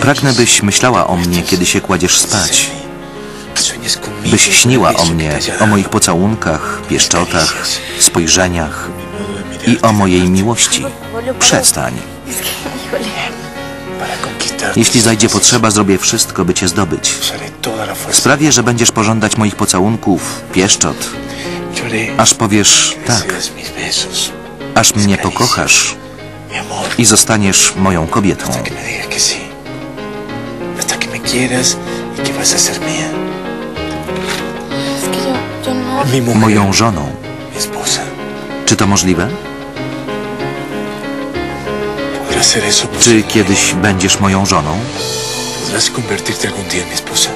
Pragnę, byś myślała o mnie, kiedy się kładziesz spać. Byś śniła o mnie, o moich pocałunkach, pieszczotach, spojrzeniach i o mojej miłości. Przestań. Jeśli zajdzie potrzeba, zrobię wszystko, by cię zdobyć. Sprawię, że będziesz pożądać moich pocałunków, pieszczot, aż powiesz tak, aż mnie pokochasz i zostaniesz moją kobietą. Quieras y que vas a ser mía. Es que yo, yo no... Mi mujer, Moją żoną. mi esposa. Czy to możliwe? ¿Podrás hacer eso por Czy kiedyś będziesz moją żoną? ¿Podrás convertirte algún día en mi esposa?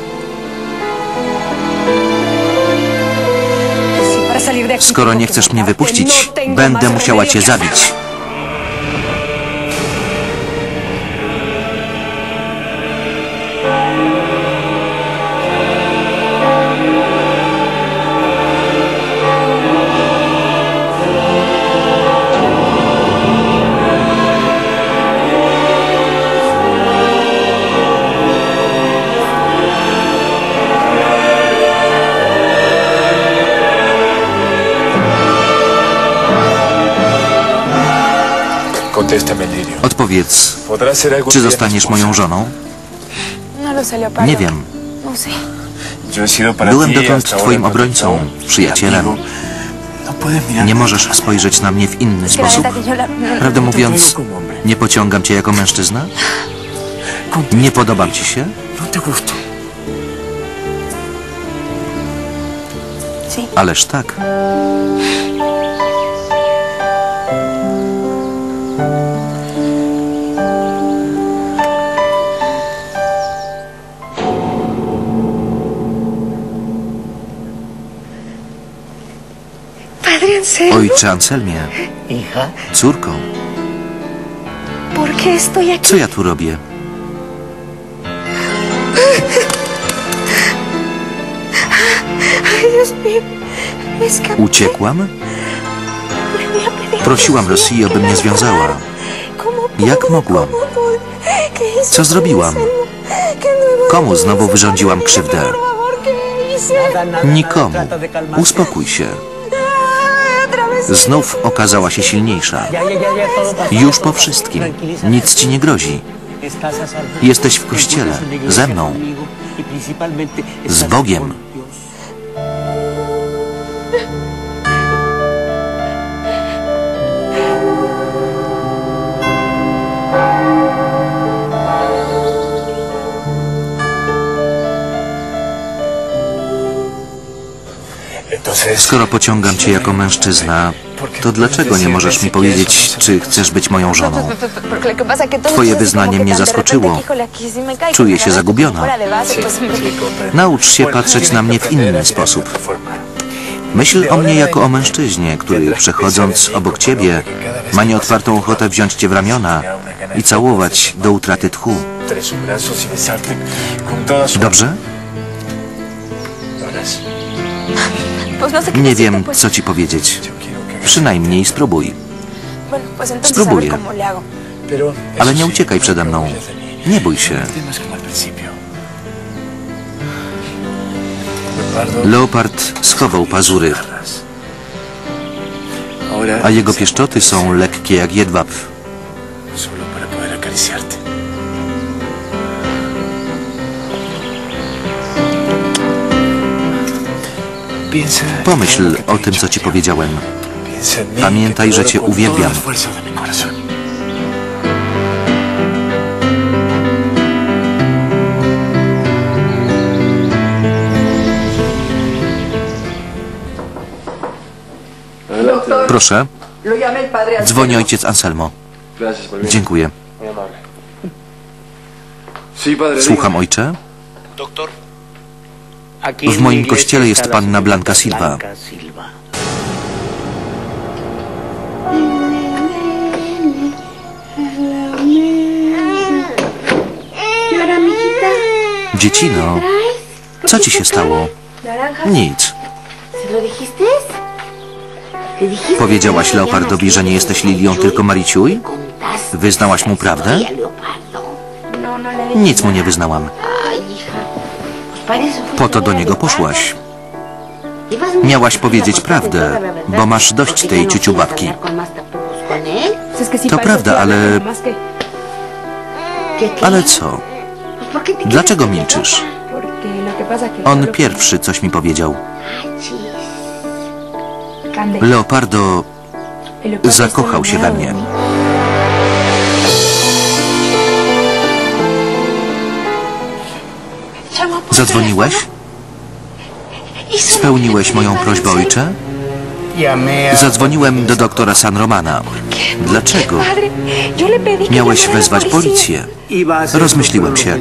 Skoro nie chcesz mnie wypuścić, będę musiała cię zabić. Odpowiedz, ¿Podrás ser algún czy zostaniesz moją żoną? No. Nie wiem. Byłem dotąd twoim obrońcą, przyjacielem. No Nie możesz spojrzeć na mnie w inny sposób. Prawdę mówiąc, nie pociągam cię jako mężczyzna? Nie podobam ci się? Ależ tak. Ojcze Anselmie, córko, ¿por qué estoy aquí? co ja tu robię? Uciekłam? Prosiłam Rosję, aby mnie związała. ayudara. ¿Cómo Jak mogłam? ¿Cómo pude? ¿Qué hice, Co zrobiłam? Komu znowu wyrządziłam krzywdę? Nikomu. Uspokój się. Znów okazała się silniejsza. Już po wszystkim. Nic ci nie grozi. Jesteś w kościele, ze mną, z Bogiem. Skoro pociągam cię jako mężczyzna, to dlaczego nie możesz mi powiedzieć, czy chcesz być moją żoną? Twoje wyznanie mnie zaskoczyło. Czuję się zagubiona. Naucz się patrzeć na mnie w inny sposób. Myśl o mnie jako o mężczyźnie, który przechodząc obok ciebie ma nieotwartą ochotę wziąć cię w ramiona i całować do utraty tchu. Dobrze? Nie wiem, pues. co ci powiedzieć. Przynajmniej spróbuj. Spróbuję. Ale nie uciekaj przede mną. Nie bój się. Leopard schował pazury, a jego pieszczoty są lekkie jak jedwab. Pomyśl o tym, co ci powiedziałem. Pamiętaj, że cię uwielbiam. Proszę, dzwoni ojciec Anselmo. Dziękuję. Słucham, ojcze. W moim kościele jest panna Blanca Silva. Mijita. Dziecino, co ci się stało? Nic. Powiedziałaś Leopardowi, że nie jesteś Lilią, tylko Mariciuj? Wyznałaś mu prawdę? Leopardo. No, Nic mu nie wyznałam. Po to do niego poszłaś. Miałaś powiedzieć prawdę, bo masz dość tej ciuciubabki. To prawda, ale-. Ale co? Pues, ¿por qué te Dlaczego milczysz? On pierwszy coś mi powiedział. Leopardo zakochał się we mnie. Zadzwoniłeś? Spełniłeś moją prośbę, ojcze? Zadzwoniłem do doktora San Romana. Dlaczego? Miałeś wezwać policję. Rozmyśliłem się.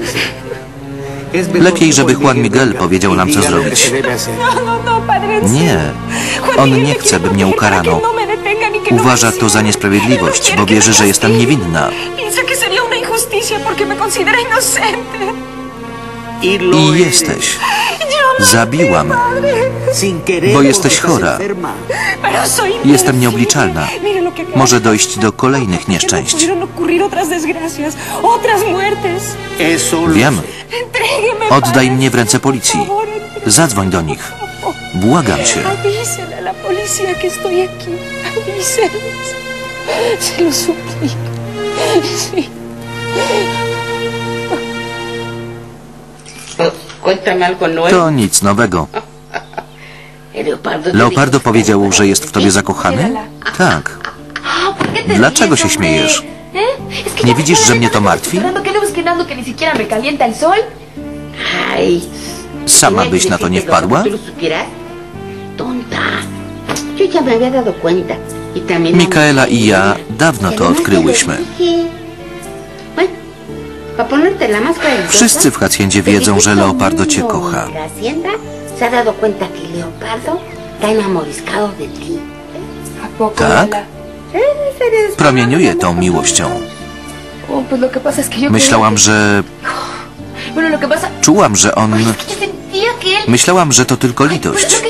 Lepiej, żeby Juan Miguel powiedział nam, co zrobić. Nie. On nie chce, by mnie ukarano. Uważa to za niesprawiedliwość, bo wierzy, że jestem niewinna. Piensa que sería una injusticia porque me considera inocente. I jesteś. Zabiłam, bo jesteś chora. Jestem nieobliczalna. Może dojść do kolejnych nieszczęść. Wiem. Oddaj mnie w ręce policji. Zadzwoń do nich. Błagam cię. Se lo suplico. Sí. To nic nowego. Leopardo powiedział, że jest w tobie zakochany? Tak. Ah, ¿por qué te Dlaczego się śmiejesz? ¿Eh? ¿Nie ya widzisz, że mnie to martwi? Sama byś na to nie wpadła? Mikaela i ja dawno to odkryłyśmy. Wszyscy w Haciendzie wiedzą, że Leopardo cię kocha. La hacienda se ha dado cuenta que Leopardo está enamoriscado de ti. ¿A poco, Tak? Promieniuje tą miłością. Oh, Myślałam, że... Czułam, że on... Myślałam, że to tylko litość.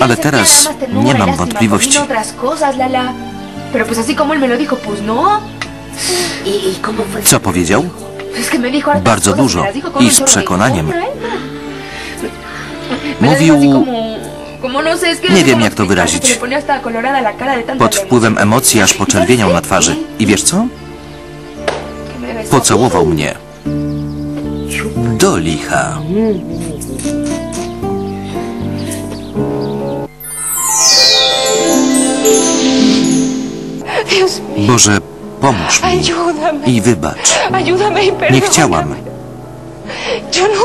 Ale teraz ternura nie y mam wątpliwości. no. ¿Y, y fue? Co powiedział? Bardzo dużo i z przekonaniem. Mówił Nie wiem, jak to wyrazić. Pod wpływem emocji aż poczerwieniał na twarzy. I wiesz co? Pocałował mnie. Do licha. Boże, pomóż mi i wybacz. Nie chciałam.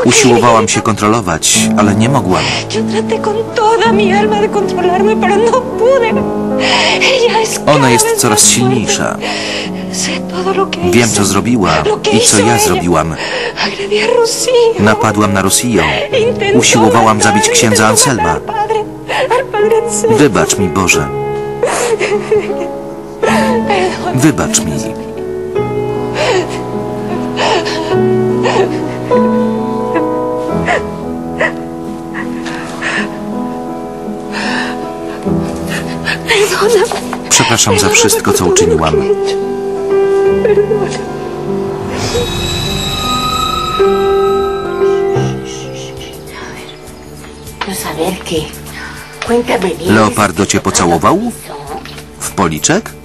Usiłowałam się kontrolować, ale nie mogłam. Ona jest coraz silniejsza. Wiem, co zrobiła i co ja zrobiłam. Napadłam na Rosję. Usiłowałam zabić księdza Anselma. Wybacz mi, Boże. Wybacz mi. Przepraszam za wszystko, co uczyniłam. Leopardo cię pocałował? W policzek?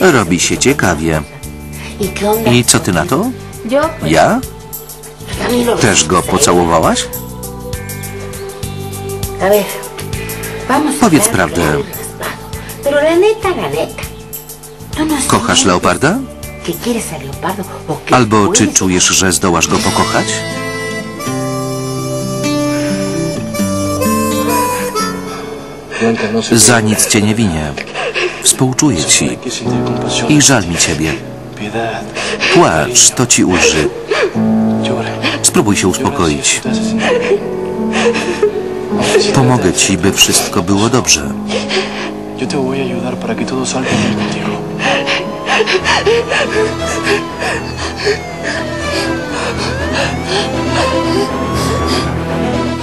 Robi się ciekawie. I co ty na to? Ja? Też go pocałowałaś? Powiedz prawdę. real raspado. Pero la neta, la neta. ¿Tú no Kochasz Leoparda? Que Albo czy czujesz, że zdołasz go pokochać? Za nic cię nie winię. Współczuję ci i żal mi ciebie. Płacz, to ci ulży. Spróbuj się uspokoić. Pomogę ci, by wszystko było dobrze. Yo te voy a ayudar para que todo salga bien contigo.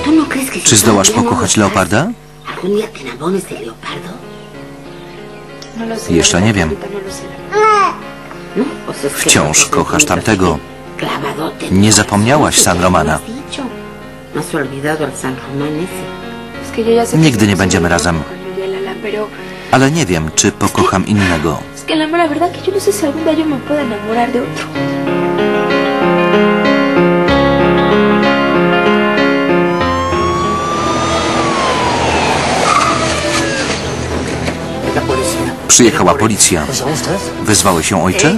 ¿Tú no crees que si Czy zdołasz pokochać Leoparda? No. Jeszcze nie wiem. no. ¿No? Wciąż kochasz tamtego. Nie zapomniałaś San Romana. no. No Nigdy nie będziemy razem. Ale nie wiem, czy pokocham innego. es que la mera verdad que yo no sé si algún día yo me pueda enamorar de otro. Przyjechała policja. Wezwałeś ją ojcze?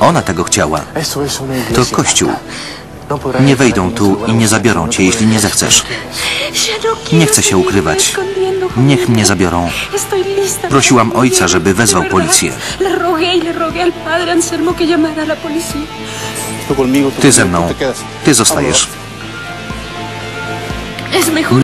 Ona tego chciała. To kościół. Nie wejdą tu i nie zabiorą cię, jeśli nie zechcesz. Nie chcę się ukrywać. Niech mnie zabiorą. Prosiłam ojca, żeby wezwał policję. Ty ze mną. Ty zostajesz.